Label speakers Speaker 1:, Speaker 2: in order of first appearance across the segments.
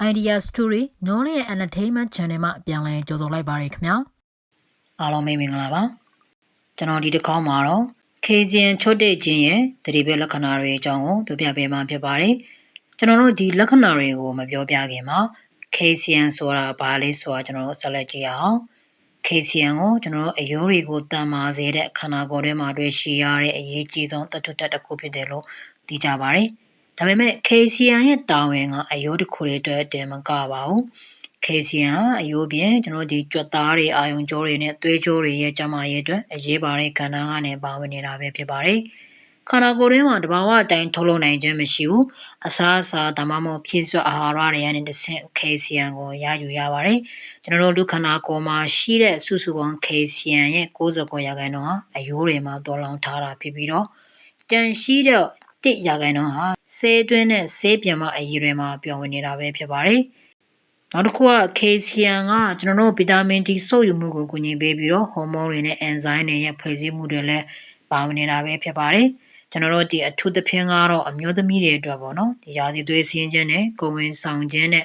Speaker 1: Idea Story Knowledge and Entertainment Channel မှာပြန်လည်ကြိုဆိုလိုက်ပါရခင်ဗျာ
Speaker 2: အားလုံးမိတ်မင်္ဂလာပါကျွန်တော်ဒီတစ်ခေါက်မှာတော့ KCN ချွတ်တဲ့ခြင်းရဲ့သတိပေးလက္ခဏာတွေအကြောင်းကိုပြောပြပေးမှာဖြစ်ပါတယ်ကျွန်တော်တို့ဒီလက္ခဏာတွေကိုမပြောပြခင်မှာ KCN ဆိုတာဘာလဲဆိုတာကျွန်တော်တို့ဆက်လက်ကြည့်အောင် KCN ကိုကျွန်တော်တို့အယိုးတွေကိုတန်မာစေတဲ့ခန္ဓာကိုယ်ထဲမှာတွေ့ရှိရတဲ့အရေးကြီးဆုံးတတ်ထွတ်တစ်ခုဖြစ်တယ်လို့သိကြပါတယ် ဒါပေမဲ့ KCN ရဲ့တာဝန်ကအယိုးတစ်ခုလေးအတွက်တင်မကပါဘူး KCN အယိုးပြင်ကျွန်တော်ဒီကြွက်သားတွေအာယုံကြောတွေနဲ့သွေးကြောတွေရဲ့ကျန်းမာရေးအတွက်အရေးပါတဲ့ကဏ္ဍကနေပါဝင်နေတာပဲဖြစ်ပါတယ်ခန္ဓာကိုယ်ထဲမှာတဘာဝအတိုင်းထုတ်လုပ်နိုင်ခြင်းမရှိဘူးအစားအစာဒါမှမဟုတ်ဖြည့်စွက်အာဟာရတွေကနေတစ်ဆင့် KCN ကိုရယူရပါတယ်ကျွန်တော်တို့လူခန္ဓာကိုယ်မှာရှိတဲ့စုစုပေါင်း KCN ရဲ့69ရာခိုင်နှုန်းဟာအယိုးတွေမှာတော်လောင်ထားတာဖြစ်ပြီးတော့ကြန့်ရှိတဲ့ တစ်ရာခိုင်နှုန်းဟာဆေးတွင်းနဲ့ဆေးပြန်မအရည်တွေမှာပြောင်းဝင်နေတာပဲဖြစ်ပါတယ်နောက်တစ်ခုက KCN ကကျွန်တော်တို့ဗီတာမင် D စုပ်ယူမှုကိုကူညီပေးပြီးတော့ဟော်မုန်းတွေနဲ့အန်ဇိုင်းတွေရဲ့ဖွဲ့စည်းမှုတွေလည်းပါဝင်နေတာပဲဖြစ်ပါတယ်ကျွန်တော်တို့ဒီအထူးသဖြင့်ကတော့အမျိုးသမီးတွေအတွက်ပေါ့နော်ဒီရာသီသွေးစင်းခြင်းနဲ့ကိုယ်ဝင်ဆောင်ခြင်းနဲ့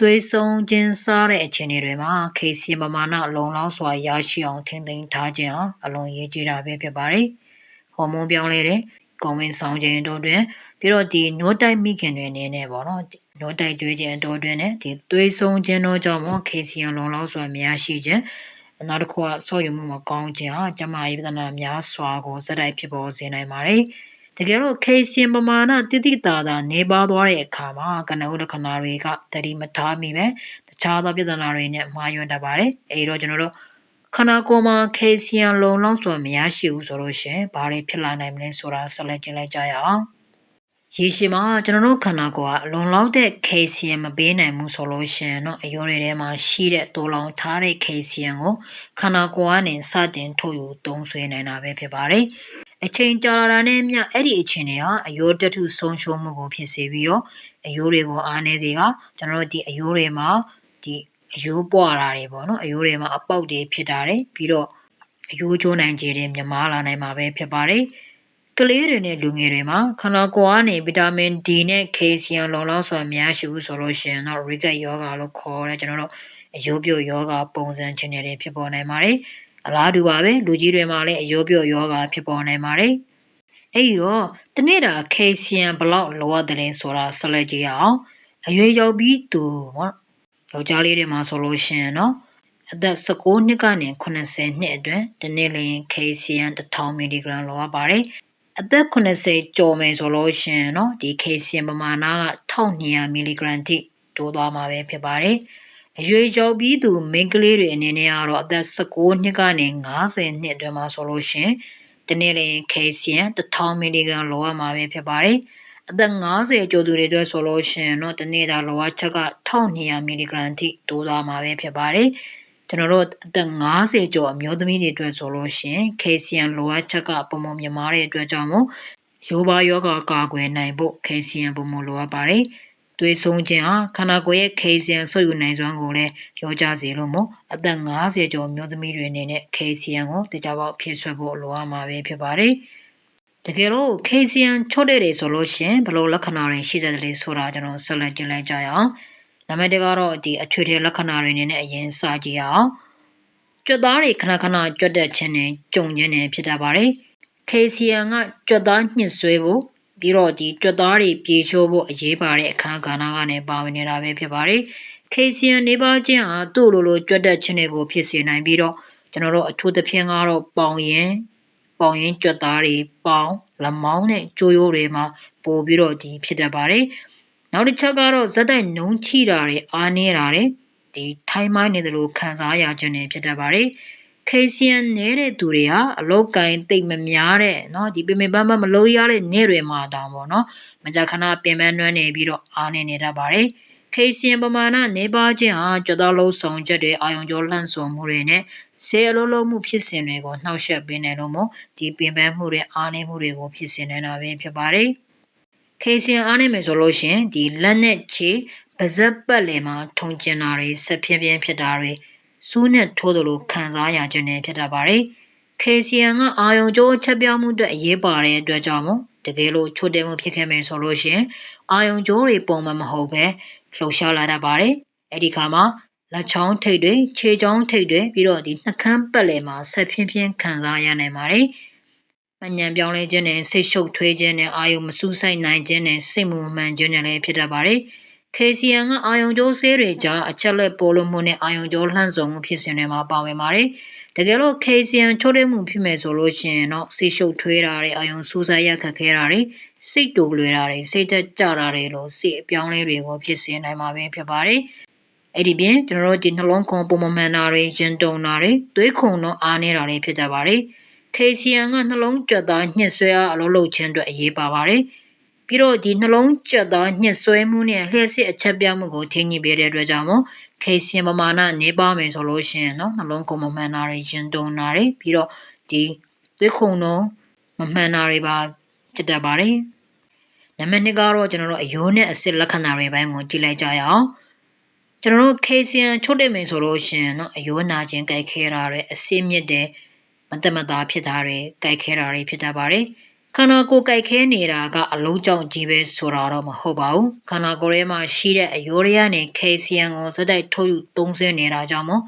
Speaker 2: သွေးဆုံးခြင်းစားတဲ့အခြေအနေတွေမှာ KCN ပမာဏလုံလောက်စွာရရှိအောင်ထိန်းသိမ်းထားခြင်းဟာအလွန်ရေးကြီးတာပဲဖြစ်ပါတယ်ဟော်မုန်းပြောင်းလဲတဲ့ ကိုယ်ဝင်ဆောင်ခြင်းတို့တွင်ပြီးတော့ဒီနိုးတိုက်မိခင်တွေအနေနဲ့ပေါ့နော်နိုးတိုက်ကျွေးခြင်းအတော်တွင်နဲ့ဒီသွေးဆုံးခြင်းတို့ကြောင့်မို့ KCN လုံလောက်စွာမရရှိခြင်းနောက်တစ်ခုကဆော့ယူမှုမကောင်းခြင်းဟာကျန်းမာရေးပြဿနာများစွာကိုစက်တိုက်ဖြစ်ပေါ်စေနိုင်ပါတယ်တကယ်တော့ KCN ပမာဏတိတိတာတာနေပါသွားတဲ့အခါမှာကနဦးလက္ခဏာတွေကတတိမထားမိပဲတခြားသောပြဿနာတွေနဲ့မှားယွင်းတတ်ပါတယ်အဲဒီတော့ကျွန်တော်တို့ ခန္ဓာကိုယ်မှာ KCN လုံလောက်စွာမရရှိဘူးဆိုလို့ရှိရင်ဘာတွေဖြစ်လာနိုင်မလဲဆိုတာဆက်လက်ကြည့်လိုက်ကြရအောင်ရေရှည်မှာကျွန်တော်တို့ခန္ဓာကိုယ်ကအလွန်လောက်တဲ့ calcium မပေးနိုင်ဘူးဆိုလို့ရှိရင်တော့အရိုးတွေထဲမှာရှိတဲ့တိုးလောင်ထားတဲ့ calcium ကိုခန္ဓာကိုယ်ကနေစတင်ထုတ်ယူသုံးစွဲနိုင်တာပဲဖြစ်ပါတယ်။အချိန်ကြာလာတာနဲ့မျှအဲ့ဒီအချိန်တွေဟာအယိုးတက်ထုဆုံးရှုံးမှုကိုဖြစ်စေပြီးတော့အယိုးတွေကိုအားနေစေကကျွန်တော်တို့ဒီအယိုးတွေမှာဒီ အယိုးပွားတာတွေပေါ့နော်အယိုးတွေမှာအပေါက်တွေဖြစ်တာတွေပြီးတော့အယိုးကျိုးနိုင်ခြေတွေမြမားလာနိုင်မှာပဲဖြစ်ပါတယ်။ကလေးတွေနဲ့လူငယ်တွေမှာခန္ဓာကိုယ်ကနေဗီတာမင် D နဲ့ calcium လုံလောက်စွာများရှိဘူးဆိုလို့ရှိရင်တော့ ricket yoga လို့ခေါ်တဲ့ကျွန်တော်တို့အယိုးပြုတ်ယောဂပုံစံချင်းတွေဖြစ်ပေါ်နိုင်ပါတယ်။အလားတူပါပဲလူကြီးတွေမှာလည်းအယိုးပြုတ်ယောဂဖြစ်ပေါ်နိုင်ပါတယ်။အဲဒီတော့တနေ့တာ calcium ဘလောက်လိုအပ်တယ်ဆိုတာဆက်လက်ကြည့်အောင်။အရွယ်ရောက်ပြီးသူပေါ့ ယောက်ျားလေးတွေမှာဆိုလို့ရှိရင်နော်အသက်16နှစ်ကနေ80နှစ်အတွင်းတနေ့လျင် KCN 1000 mg လောက်ရပါတယ်။အသက်80ကျော်မယ်ဆိုလို့ရှိရင်နော်ဒီ KCN ပမာဏက1200 mg ထိတိုးသွားမှာပဲဖြစ်ပါတယ်။အရွယ်ကျော်ပြီးသူမိန်းကလေးတွေအနေနဲ့ကတော့အသက်16နှစ်ကနေ90နှစ်အတွင်းမှာဆိုလို့ရှိရင်တနေ့လျင် KCN 1000 mg လောက်ရမှာပဲဖြစ်ပါတယ်။ အသက်50ကျော်သူတွေအတွက်ဆိုလို့ရှင်တော့ဒီနေ့ဒါလိုအပ်ချက်က1200 mg ထိတိုးသွားမှာပဲဖြစ်ပါတယ်ကျွန်တော်တို့အသက်50ကျော်အမျိုးသမီးတွေအတွက်ဆိုလို့ရှိရင် calcium လိုအပ်ချက်ကပုံမှန်မြမားတဲ့အတွက်ကြောင့်မို့ရိုးပါယောဂကာကွယ်နိုင်ဖို့ calcium ပုံမှန်လိုအပ်ပါတယ်။သွေးဆုံးခြင်းဟာခန္ဓာကိုယ်ရဲ့ calcium ဆုပ်ယူနိုင်စွမ်းကိုလည်းပြောကြစေလို့မို့အသက်50ကျော်မျိုးသမီးတွေအနေနဲ့ calcium ကိုတခြားပေါက်ဖြည့်ဆွတ်ဖို့လိုအပ်မှာပဲဖြစ်ပါတယ်။ တကယ်လို့ calcium ချွတ်တဲ့တွေဆိုလို့ရှိရင်ဘယ်လိုလက္ခဏာတွေရှိတဲ့လဲဆိုတာကျွန်တော်ဆက်လက်ကြည့်လိုက်ကြရအောင်။နံပါတ်1ကတော့ဒီအထွေထွေလက္ခဏာတွေနေနဲ့အရင်စကြည့်အောင်ကြွက်သားတွေခဏခဏကြွက်တဲ့ခြင်းနဲ့ကြုံရင်းနဲ့ဖြစ်တတ်ပါတယ်။ KCN ကကြွက်သားညှစ်ဆွဲဖို့ပြီးတော့ဒီကြွက်သားတွေပြေချိုးဖို့အရေးပါတဲ့အခန်းကဏ္ဍကနေပါဝင်နေတာပဲဖြစ်ပါတယ်။ KCN နေပါခြင်းဟာသူ့လိုလိုကြွက်တဲ့ခြင်းတွေကိုဖြစ်စေနိုင်ပြီးတော့ကျွန်တော်တို့အထူးသဖြင့်ကတော့ပေါင်ရင် ပေါင်ရင်ကြွက်သားတွေပေါင်လက်မောင်းနဲ့ကြိုးရိုးတွေမှာပို့ပြီးတော့ဒီဖြစ်တတ်ပါတယ်။နောက်တစ်ချက်ကတော့ဇက်တိုက်နှုံးချိတာတွေအားနေတာတွေဒီထိုင်းမိုင်းနေတယ်လို့ခံစားရခြင်းတွေဖြစ်တတ်ပါတယ်။ KCN နေတဲ့သူတွေဟာအလောက်ကင်တိတ်မများတဲ့เนาะဒီပင်ပင်ပန်းပန်းမလို့ရတဲ့နေ့တွေမှာတောင်ပေါ့နော်မကြခဏပင်ပန်းနှွမ်းနေပြီးတော့အားနေနေတတ်ပါတယ်။ KCN ပမာဏနေပါခြင်းဟာကြွသောလုံးဆောင်ချက်တွေအာယုံကျော်လှန့်ဆုံမှုတွေနဲ့ ဆေးအလုံးလုံးမှုဖြစ်စဉ်တွေကိုနှောက်ယှက်ပေးနေလို့မို့ဒီပင်ပန်းမှုတွေအားနေမှုတွေကိုဖြစ်စေနေတာပဲဖြစ်ပါတယ်။ KCN အားနေမယ်ဆိုလို့ရှင်ဒီလက်နဲ့ခြေပါဇက်ပတ်လည်မှာထုံကျင်တာတွေဆက်ပြင်းပြင်းဖြစ်တာတွေစူးနဲ့ထိုးသလိုခံစားရခြင်းတွေဖြစ်တတ်ပါတယ်။ KCN ကအာယုံကျိုးချက်ပြောင်းမှုအတွက်အရေးပါတဲ့အတွက်ကြောင့်မို့တကယ်လို့ချို့တဲမှုဖြစ်ခဲ့မယ်ဆိုလို့ရှင်အာယုံကျိုးတွေပုံမှန်မဟုတ်ပဲလှုပ်ရှားလာတတ်ပါတယ်အဲ့ဒီခါမှာ လက်ချောင်းထိတ်တွေခြေချောင်းထိတ်တွေပြီးတော့ဒီနှကန်းပတ်လည်မှာဆက်ဖြင်းဖြင်းခံစားရနိုင်ပါတယ်ပညာပြောင်းလဲခြင်းနဲ့စိတ်ရှုပ်ထွေးခြင်းနဲ့အာယုံမစူးစိုက်နိုင်ခြင်းနဲ့စိတ်မူမှန်ခြင်းနဲ့လည်းဖြစ်တတ်ပါတယ်။ KCN ကအာယုံကျိုးဆေးတွေကြားအချက်လက်ပေါ်လို့မှုနဲ့အာယုံကျိုးလှန့်စုံမှုဖြစ်စဉ်တွေမှာပါဝင်ပါတယ်။တကယ်လို့ KCN ချိုးတဲ့မှုဖြစ်မယ်ဆိုလို့ရှိရင်တော့စိတ်ရှုပ်ထွေးတာတွေအာယုံစူးစိုက်ရခက်ခဲတာတွေစိတ်တူလွယ်တာတွေစိတ်သက်ကြတာတွေလို့စိတ်အပြောင်းလဲတွေကိုဖြစ်စေနိုင်မှာပဲဖြစ်ပါတယ်။ အဲ့ဒီပြင်ကျွန်တော်တို့ဒီနှလုံးခုန်ပုံမမှန်တာတွေရင်တုံတာတွေသွေးခုန်တော့အားနေတာတွေဖြစ်တတ်ပါတယ်။ KCN ကနှလုံးကြွက်သားညှစ်ဆွဲအားအလုပ်လုပ်ခြင်းအတွက်အရေးပါပါတယ်။ပြီးတော့ဒီနှလုံးကြက်သားညှစ်ဆွဲမှုနဲ့လျှက်စစ်အချက်ပြမှုကိုထိန်းညှိပေးတဲ့အတွက်ကြောင့်မို့ခေစီပမာဏနေပါမယ်ဆိုလို့ရှိရင်เนาะနှလုံးကုန်မမှန်တာတွေရင်တုံတာတွေပြီးတော့ဒီသွေးခုန်တော့မမှန်တာတွေပါဖြစ်တတ်ပါတယ်နံပါတ်2ကတော့ကျွန်တော်တို့အယိုးနဲ့အစစ်လက္ခဏာတွေပိုင်းကိုကြည့်လိုက်ကြရအောင် ကျွန်တော်တို့ခေစီယန်ချုပ်တဲ့မင်းဆိုလို့ရှိရင်เนาะအယိုးနာခြင်းကြိုက်ခဲတာတွေအစစ်မြစ်တဲ့မတမတာဖြစ်တာတွေကြိုက်ခဲတာတွေဖြစ်တတ်ပါတယ်ခန္ဓာကိုယ်ကြိုက်ခဲနေတာကအလုံးကြောင့်ကြီးပဲဆိုတာတော့မဟုတ်ပါဘူးခန္ဓာကိုယ်ထဲမှာရှိတဲ့အယိုးရရနဲ့ကယ်ဆီယမ်ကိုစတိုက်ထုတ်ယူသုံးစွဲနေတာကြောင့်မို့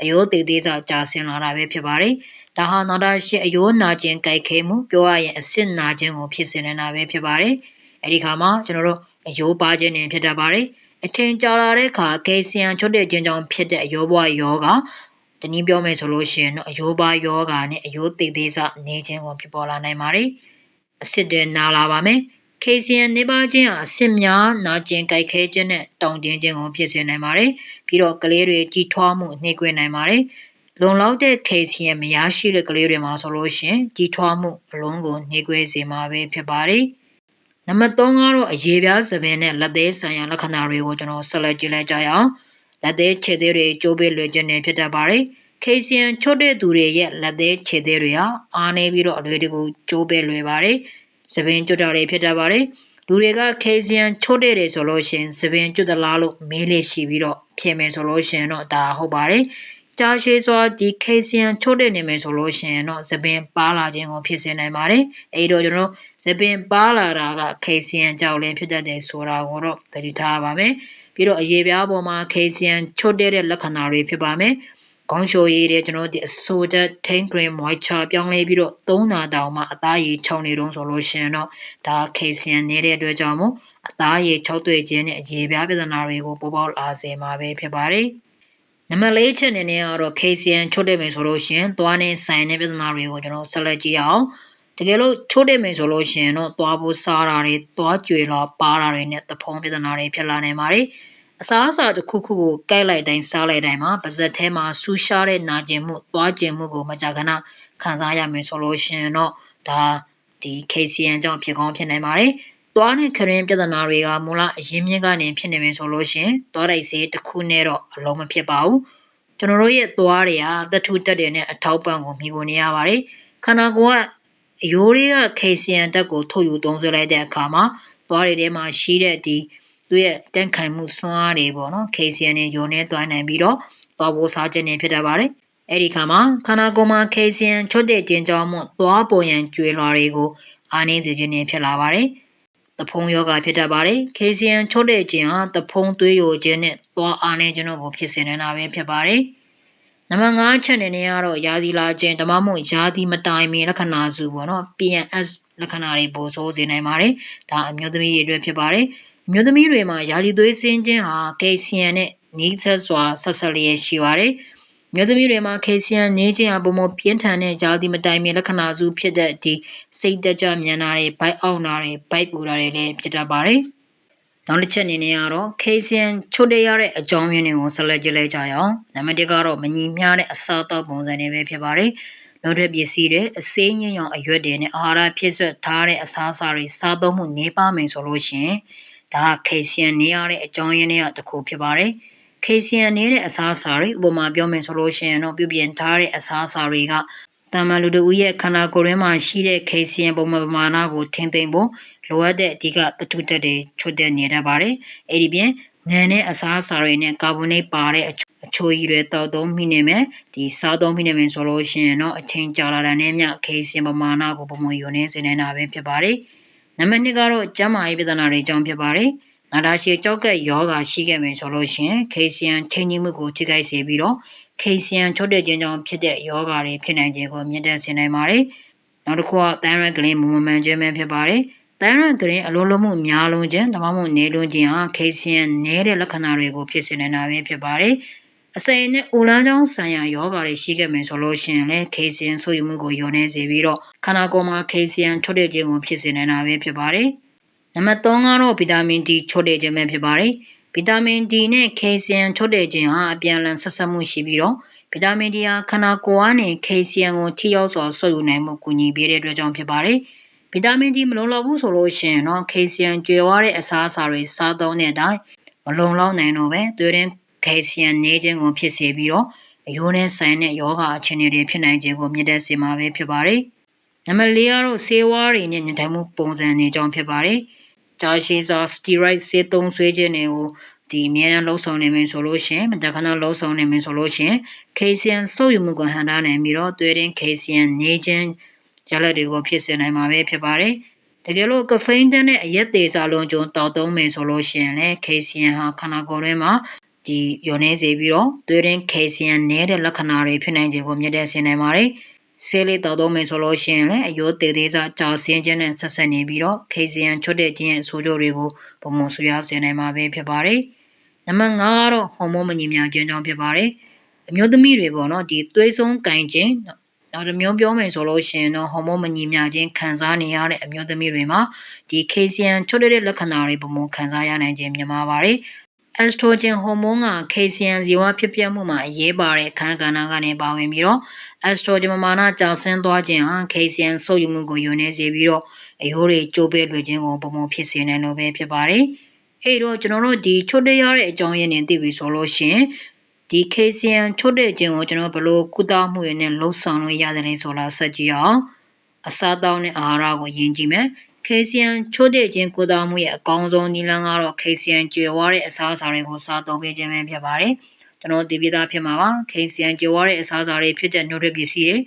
Speaker 2: အယိုးသေးသေးစာကြာဆင်းလာတာပဲဖြစ်ပါတယ်ဒါဟာနာတာရှိအယိုးနာခြင်းကြိုက်ခဲမှုပြောရရင်အစစ်နာခြင်းကိုဖြစ်စေနေတာပဲဖြစ်ပါတယ်အဲ့ဒီခါမှာကျွန်တော်တို့အယိုးပါခြင်းနေဖြစ်တတ်ပါတယ် အချိန်ကြာလာတဲ့အခါကယ်ဆီယမ်ချွတ်တဲ့ခြင်းကြောင့်ဖြစ်တဲ့အယိုးဘွားယောဂတနည်းပြောမယ်ဆိုလို့ရှိရင်တော့အယိုးပါယောဂနဲ့အယိုးသေးသေးစနေခြင်းကိုဖြစ်ပေါ်လာနိုင်ပါတယ်။အစစ်တွေနာလာပါမယ်။ KCN နေပါခြင်းဟာအစစ်များနာကျင်ကြိုက်ခဲခြင်းနဲ့တောင်တင်းခြင်းကိုဖြစ်စေနိုင်ပါတယ်။ပြီးတော့ကလေးတွေကြီးထွားမှုနှိမ့်ကွနိုင်ပါတယ်။လုံလောက်တဲ့ KCN မရရှိတဲ့ကလေးတွေမှာဆိုလို့ရှိရင်ကြီးထွားမှုအလုံးကိုနှိမ့်ကွစေမှာပဲဖြစ်ပါတယ်။ နံပါတ်3ကတော့အရေးပြားသပင်နဲ့လက်သေးဆိုင်ရာလက္ခဏာတွေကိုကျွန်တော်ဆက်လက်ကြည့်လိုက်ကြရအောင်။လက်သေးခြေသေးတွေကျိုးပေးလွယ်ခြင်းနဲ့ဖြစ်တတ်ပါတယ်။ KCN ချွတ်တဲ့သူတွေရဲ့လက်သေးခြေသေးတွေဟာအားနေပြီးတော့အလွယ်တကူကျိုးပဲလွယ်ပါတယ်။သပင်ကျွတ်တာတွေဖြစ်တတ်ပါတယ်။လူတွေက KCN ချွတ်တဲ့တယ်ဆိုလို့ရှိရင်သပင်ကျွတ်သလားလို့မေးလေရှိပြီးတော့ဖြေမယ်ဆိုလို့ရှိရင်တော့ဒါဟုတ်ပါတယ်။ ကြာရှည်စွာဒီ KCN ချွတ်တဲ့နေမယ်ဆိုလို့ရှိရင်တော့သပင်ပါလာခြင်းကိုဖြစ်စေနိုင်ပါတယ်။အဲဒီတော့ကျွန်တော်သပင်ပါလာတာက KCN ကြောင့်လည်းဖြစ်တတ်တယ်ဆိုတာကိုတော့သတိထားပါမယ်။ပြီးတော့အရေးပြားပေါ်မှာ KCN ချွတ်တဲ့လက္ခဏာတွေဖြစ်ပါမယ်။ခေါင်းလျှိုရည်တွေကျွန်တော်ဒီအဆိုဒတ်ထိန်ဂရင်းမွိုက်ချာပြောင်းလဲပြီးတော့သုံးနာတောင်မှအသားရည်ခြုံနေတော့ဆိုလို့ရှိရင်တော့ဒါခေဆီယန်နေတဲ့အတွက်ကြောင့်မို့အသားရည်၆တွေ့ခြင်းနဲ့အရေးပြားပြဿနာတွေကိုပေါ်ပေါက်လာစေမှာပဲဖြစ်ပါတယ် နံပါတ်၄ချက်အနေနဲ့ကတော့ KCN ချွတ်တဲ့မယ်ဆိုလို့ရှိရင်သွားနဲ့ဆိုင်တဲ့ပြဿနာတွေကိုကျွန်တော်ဆက်လက်ကြည့်အောင်တကယ်လို့ချိုးတဲ့မယ်ဆိုလို့ရှိရင်တော့သွားဖို့စားတာတွေသွားကြွေလာပါတာတွေနဲ့သဖုံးပြဿနာတွေဖြစ်လာနိုင်ပါတယ်။အစားအစာတစ်ခုခုကိုကိုက်လိုက်တိုင်းစားလိုက်တိုင်းမှာပါဇက်ထဲမှာဆူရှားတဲ့နာကျင်မှုသွားကျင်မှုကိုမကြာခဏခံစားရမယ်ဆိုလို့ရှိရင်တော့ဒါဒီ KCN ကြောင့်ဖြစ်ကောင်းဖြစ်နိုင်ပါတယ်။ သွားနဲ့ခရင်ပြဿနာတွေကမူလအရင်းမြစ်ကနေဖြစ်နေမယ်ဆိုလို့ရှိရင်သွားတိုက်စေးတစ်ခုနဲ့တော့အလုံးမဖြစ်ပါဘူး။ကျွန်တော်တို့ရဲ့သွားတွေကသတ္ထုတက်တွေနဲ့အထောက်ပံ့ကိုမိကိုနေရပါတယ်။ခန္ဓာကိုယ်ကအယိုးတွေက KCN တက်ကိုထုတ်ယူသုံးစွဲလိုက်တဲ့အခါမှာသွားတွေထဲမှာရှိတဲ့ဒီသူရဲ့တန့်ခိုင်မှုစွမ်းအားတွေပေါ့နော် KCN နဲ့ယုံနေသွားနိုင်ပြီးတော့သွားဖို့စားခြင်းနေဖြစ်တတ်ပါတယ်အဲ့ဒီခါမှာခန္ဓာကိုယ်မှာ KCN ချွတ်တဲ့ကျင်းကြောင်းမှုသွားပေါ်ရန်ကျွေလွှာတွေကိုအားနည်းစေခြင်းနေဖြစ်လာပါတယ် တဖုံယောဂဖြစ်တတ်ပါတယ် KCN ချွတ်တဲ့ကျင်းဟာတဖုံသွေးယိုခြင်းနဲ့သွားအားနည်းခြင်းတို့ကိုဖြစ်စေနေတာပဲဖြစ်ပါတယ်နံပါတ်5ချက်အနေနဲ့ကတော့ယာသီလာခြင်းဓမ္မမို့ယာသီမတိုင်မီလက္ခဏာစုပေါ့နော် PNS လက္ခဏာတွေပို့ဆိုးစေနိုင်ပါတယ်ဒါအမျိုးသမီးတွေအတွက်ဖြစ်ပါတယ်မျိုးသမီးတွေမှာယာလီသွေးစင်းခြင်းဟာကေဆီယန်နဲ့နီးစပ်စွာဆက်ဆက်လျက်ရှိပါတယ်။ မျိုးသမီးတွေမှာကေဆီယန်နေခြင်းအပုံမပြင်းထန်တဲ့ယာလီမတိုင်မီလက္ခဏာစုဖြစ်တဲ့ဒီစိတ်တကြမြန်တာတွေဘိုက်အောင်တာတွေဘိုက်ပူတာတွေလည်းဖြစ်တတ်ပါတယ်။နောက်တစ်ချက်အနေနဲ့ကတော့ကေဆီယန်ချို့တရတဲ့အကြောင်းရင်းတွေကိုဆက်လက်ကြည့်လိုက်ကြရအောင်။နံပါတ်1ကတော့မညီမျှတဲ့အစားအသောက်ပုံစံတွေပဲဖြစ်ပါတယ်။နောက်ထပ်ပစ္စည်းတွေအစေးညံ့ရောင်အရွက်တွေနဲ့အာဟာရဖြစ်ဆွတ်ထားတဲ့အစားအစာတွေစားသုံးမှုနေပါမယ်ဆိုလို့ရှိရင်ဒါက KCN နေရတဲ့အကြောင်းရင်းတွေကတစ်ခုဖြစ်ပါတယ်။ KCN နေတဲ့အစားအစာတွေဥပမာပြောမယ်ဆိုလို့ရှိရင်တော့ပြုပြင်ထားတဲ့အစားအစာတွေကတာမန်လူတို့ရဲ့ခန္ဓာကိုယ်ထဲမှာရှိတဲ့ KCN ပုံမှန်ပမာဏကိုထိမ့်သိမ့်ဖို့လိုအပ်တဲ့အဓိကသတ္တုတက်တွေချွတ်တဲ့နေတတ်ပါတယ်။အဲဒီပြင်ငန်တဲ့အစားအစာတွေနဲ့ကာဗွန်နိတ်ပါတဲ့အချိုရည်တွေတောက်သုံးမိနေမယ်ဒီစားသုံးမိနေမယ်ဆိုလို့ရှိရင်တော့အချိန်ကြာလာတဲ့နဲ့မျှ KCN ပမာဏကိုပုံမှန်ယူနေစေနေတာပဲဖြစ်ပါတယ်။နံပါတ်2ကတော့ကျန်းမာရေးပြဿနာတွေအကြောင်းဖြစ်ပါတယ်။ နာတာရှည်ကြောက်ကက်ယောဂါရှိခဲ့မယ်ဆိုလို့ရှိရင်ခေဆီယမ်ချိန်ကြီးမှုကိုထိခိုက်စေပြီးတော့ခေဆီယမ်ချွတ်တဲ့ခြင်းကြောင့်ဖြစ်တဲ့ယောဂါတွေဖြစ်နိုင်ခြင်းကိုမြင့်တက်စေနိုင်ပါတယ်။နောက်တစ်ခုကတန်ရက်ကလေးမမမှန်ခြင်းပဲဖြစ်ပါတယ်။တန်ရက်ကလေးအလုံးလုံးမှုများလုံးခြင်းဒါမှမဟုတ်နေလုံးခြင်းဟာခေဆီယမ်နည်းတဲ့လက္ခဏာတွေကိုဖြစ်စေနိုင်တာပဲဖြစ်ပါတယ်။အစိမ်နဲ့အိုလန်းချောင်းဆိုင်ရာယောဂါတွေရှိခဲ့မယ်ဆိုလို့ရှိရင်လည်းခေဆီယမ်ဆိုးယူမှုကိုယုံနေစေပြီးတော့ခန္ဓာကိုယ်မှာခေဆီယမ်ချွတ်တဲ့ခြင်းကိုဖြစ်စေနိုင်တာပဲဖြစ်ပါတယ်။ နံပါတ်3ကတော့ဗီတာမင် D ချွတ်တဲ့ခြင်းပဲဖြစ်ပါတယ်။ဗီတာမင် D နဲ့ခေဆီယမ်ချွတ်တဲ့ခြင်းဟာအပြန်အလှန်ဆက်စပ်မှုရှိပြီးတော့ဗီတာမင် D ဟာခန္ဓာကိုယ်ကနေခေဆီယမ်ကိုထိရောက်စွာဆုပ်ယူနိုင်မှုကူညီပေးတဲ့အတွက်ကြောင့်ဖြစ်ပါတယ်။ဗီတာမင် D မလုံလောက်ဘူးဆိုလို့ရှိရင်တော့ခေဆီယမ်ကျွေဝါတဲ့အစားအစာတွေစားသုံးတဲ့အတိုင်းမလုံလောက်နိုင်တော့ပဲသွေးရင်းခေဆီယမ်နေခြင်းကိုဖြစ်စေပြီးတော့အယိုးနဲ့ဆိုင်တဲ့ယောဂအခြေအနေတွေဖြစ်နိုင်ခြင်းကိုမြင့်တက်စေမှာပဲဖြစ်ပါတယ်။နံပါတ်၄ကတော့ဆေးဝါးတွေနဲ့ညှိနှိုင်းမှုပုံစံတွေကြောင့်ဖြစ်ပါတယ်။ ကြာရှည်စွာစတီရိုက်ဆေးသုံးဆွဲခြင်းတွေကိုဒီအများအားလှုပ်ဆောင်နေမယ်ဆိုလို့ရှိရင်မတခဏလှုပ်ဆောင်နေမယ်ဆိုလို့ရှိရင်ခေဆီယမ်ဆုပ်ယူမှုကိုဟန်တာနိုင်ပြီးတော့သွေးရင်းခေဆီယမ်နေခြင်းရလဒ်တွေကိုဖြစ်စေနိုင်မှာပဲဖြစ်ပါတယ်။တကယ်လို့ကဖိန်းတဲ့နဲ့အရက်သေးစားလုံးကျုံတောက်သုံးမယ်ဆိုလို့ရှိရင်လည်းခေဆီယမ်ဟာခန္ဓာကိုယ်ထဲမှာဒီယိုနေစေပြီးတော့သွေးရင်းခေဆီယမ်နေတဲ့လက္ခဏာတွေဖြစ်နိုင်ခြင်းကိုမြင့်တက်စေနိုင်ပါတယ်။ ဆေးလေးတောက်သုံးမယ်ဆိုလို့ရှိရင်လည်းအယိုးသေးသေးစားကြာဆင်းခြင်းနဲ့ဆက်ဆက်နေပြီးတော့ခေဆီယမ်ချွတ်တဲ့ခြင်းရဲ့အဆိုးကျိုးတွေကိုပုံမှန်ဆူရစေနိုင်မှာပဲဖြစ်ပါတယ်။နံပါတ်5ကတော့ဟော်မုန်းမညီမျှခြင်းကြောင့်ဖြစ်ပါတယ်။အမျိုးသမီးတွေပေါ့နော်ဒီသွေးဆုံးကင်ခြင်းနောက်တစ်မျိုးပြောမယ်ဆိုလို့ရှိရင်တော့ဟော်မုန်းမညီမျှခြင်းခံစားနေရတဲ့အမျိုးသမီးတွေမှာဒီခေဆီယမ်ချွတ်တဲ့လက္ခဏာတွေပုံမှန်ခံစားရနိုင်ခြင်းမြင်ပါပါတယ်။ estrogen ဟော်မုန်းကခေဆီယမ်ဇီဝဖြစ်ပျက်မှုမှာအရေးပါတဲ့အခန်းကဏ္ဍကနေပါဝင်ပြီးတော့ estrogen ပမာဏကျဆင်းသွားခြင်းဟာခေဆီယမ်ဆုပ်ယူမှုကိုယိုနေစေပြီးတော့အယိုးတွေကျိုးပဲလွှဲခြင်းကိုပုံမှန်ဖြစ်စေနိုင်လို့ပဲဖြစ်ပါတယ်။အဲ့တော့ကျွန်တော်တို့ဒီချွတ်တရတဲ့အကြောင်းရင်းတွေသိပြီဆိုလို့ရှိရင်ဒီခေဆီယမ်ချွတ်တဲ့ခြင်းကိုကျွန်တော်ဘယ်လိုကုသမှုရနဲ့လှုပ်ဆောင်လို့ရတယ်လဲဆိုတော့ဆက်ကြည့်အောင်အစားတောင်းတဲ့အာဟာရကိုယဉ်ကြည့်မယ်ခေဆီယမ်ချိုးတဲ့ခြင်းကုသမှုရဲ့အကောင်းဆုံးနည်းလမ်းကတော့ခေဆီယမ်ကျွေဝါတဲ့အစားအစာတွေကိုစားသုံးပေးခြင်းပဲဖြစ်ပါတယ် ကျွန်တော်ဒီပြသားဖြစ်မှာပါခေဆီယမ်ကျွေဝါတဲ့အစားအစာတွေဖြစ်တဲ့နှုတ်ရပစ္စည်းတွေ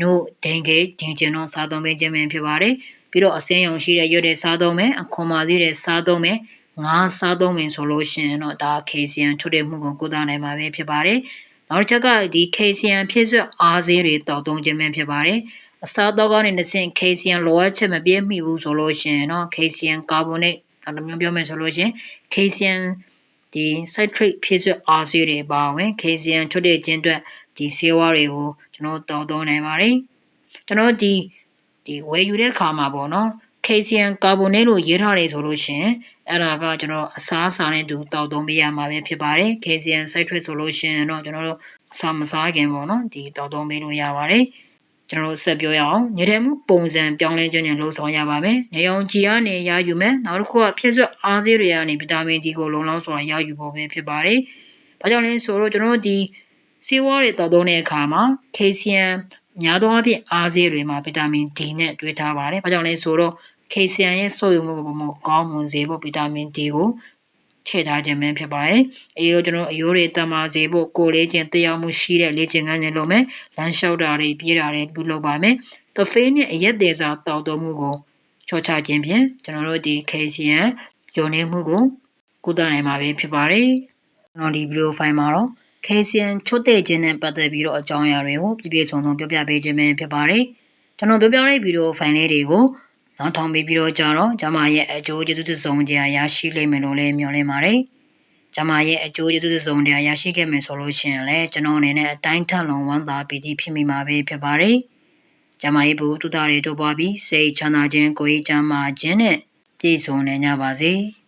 Speaker 2: နှုတ်ဒင်ကေဒင်ကျင်တော့စားသုံးပေးခြင်းပဲဖြစ်ပါတယ်ပြီးတော့အစင်းရောင်ရှိတဲ့ရွက်တဲ့စားသုံးမယ်အခွန်မာသေးတဲ့စားသုံးမယ်ငါးစားသုံးမယ်ဆိုလို့ရှိရင်တော့ဒါခေဆီယမ်ချိုးတဲ့မှုကိုကုသနိုင်မှာပဲဖြစ်ပါတယ်နောက်တစ်ချက်ကဒီခေဆီယမ်ဖြစ်စွအားစေးတွေတောက်သုံးခြင်းပဲဖြစ်ပါတယ်အစားတော့ကနေတစ်ဆင့်ခေဆီယမ်လိုအပ်ချက်မပြည့်မီဘူးဆိုလို့ရှိရင်တော့ခေဆီယမ်ကာဗွန်နိတ်အဲ့လိုမျိုးပြောမယ်ဆိုလို့ရှိရင်ခေဆီယမ် ဒီ citrate ဖြစ်စွအားစေးတွေပါဝင်ခေဆီယမ်ထွက်တဲ့ခြင်းအတွက်ဒီဆေးဝါးတွေကိုကျွန်တော်တောက်သုံးနိုင်ပါတယ်ကျွန်တော်ဒီဒီဝယ်ယူတဲ့ခါမှာပေါ့နော်ခေဆီယမ်ကာဗွန်နိတ်လို့ရေးထားတယ်ဆိုလို့ရှိရင်အဲ့ဒါကကျွန်တော်အစားအစာနဲ့တူတောက်သုံးပေးရမှာပဲဖြစ်ပါတယ်ခေဆီယမ် citrate ဆိုလို့ရှိရင်တော့ကျွန်တော်တို့အစာမစားခင်ပေါ့နော်ဒီတောက်သုံးပေးလို့ရပါတယ် ကျွန်တော်တို့ဆက်ပြောရအောင်ညထမှုပုံစံပြောင်းလဲခြင်းနဲ့လှုပ်ဆောင်ရပါမယ်။နေအောင်ကြည်ကနေရယူမယ်။နောက်တစ်ခုကဖြစ်စွအားစေးတွေကနေဗီတာမင် D ကိုလုံလောက်စွာရယူဖို့ပဲဖြစ်ပါတယ်။ဘာကြောင့်လဲဆိုတော့ကျွန်တော်တို့ဒီဆေးဝါးတွေတောက်သုံးတဲ့အခါမှာခေဆီယမ်များသောအားဖြင့်အားစေးတွေမှာဗီတာမင် D နဲ့တွေ့ထားပါတယ်။ဘာကြောင့်လဲဆိုတော့ခေဆီယမ်ရဲ့ဆုပ်ယူမှုပုံမှာကောင်းမွန်စေဖို့ဗီတာမင် D ကို ထည့်ထားခြင်းပဲဖြစ်ပါတယ်။အဲဒီလိုကျွန်တော်အယိုးတွေတမ္မာစေဖို့ကိုယ်လေးချင်းတရားမှုရှိတဲ့လေ့ကျင့်ခန်းတွေလုပ်မယ်။လမ်းလျှောက်တာတွေပြေးတာတွေပြုလုပ်ပါမယ်။ကဖေးနဲ့အရက်သေးစာတောက်သုံးမှုကိုချောချခြင်းဖြင့်ကျွန်တော်တို့ဒီခေဆီယမ်ယုံနေမှုကိုကုသနိုင်မှာပဲဖြစ်ပါတယ်။ကျွန်တော်ဒီဗီဒီယိုဖိုင်မှာတော့ခေဆီယမ်ချွတ်တဲ့ခြင်းနဲ့ပတ်သက်ပြီးတော့အကြောင်းအရာတွေကိုပြည့်ပြည့်စုံစုံပြောပြပေးခြင်းပဲဖြစ်ပါတယ်။ကျွန်တော်ပြောပြတဲ့ဗီဒီယိုဖိုင်လေးတွေကို နောက်ထောင်ပြီးပြီးတော့ကြတော့ကျမရဲ့အကျိုးကျေးဇူးသစုံတရားရရှိလိမ့်မယ်လို့လည်းမျှော်လင့်ပါတယ်။ကျမရဲ့အကျိုးကျေးဇူးသစုံတရားရရှိခဲ့မယ်ဆိုလို့ရှိရင်လည်းကျွန်တော်အနေနဲ့အတိုင်းထက်လုံးဝမ်းသာပီတိဖြစ်မိမှာပဲဖြစ်ပါတယ်။ကျမရဲ့ဘူတုတာတွေတို့ပွားပြီးစိတ်ချမ်းသာခြင်းကိုယ်ရေးချမ်းသာခြင်းနဲ့ပြည့်စုံနေကြပါစေ။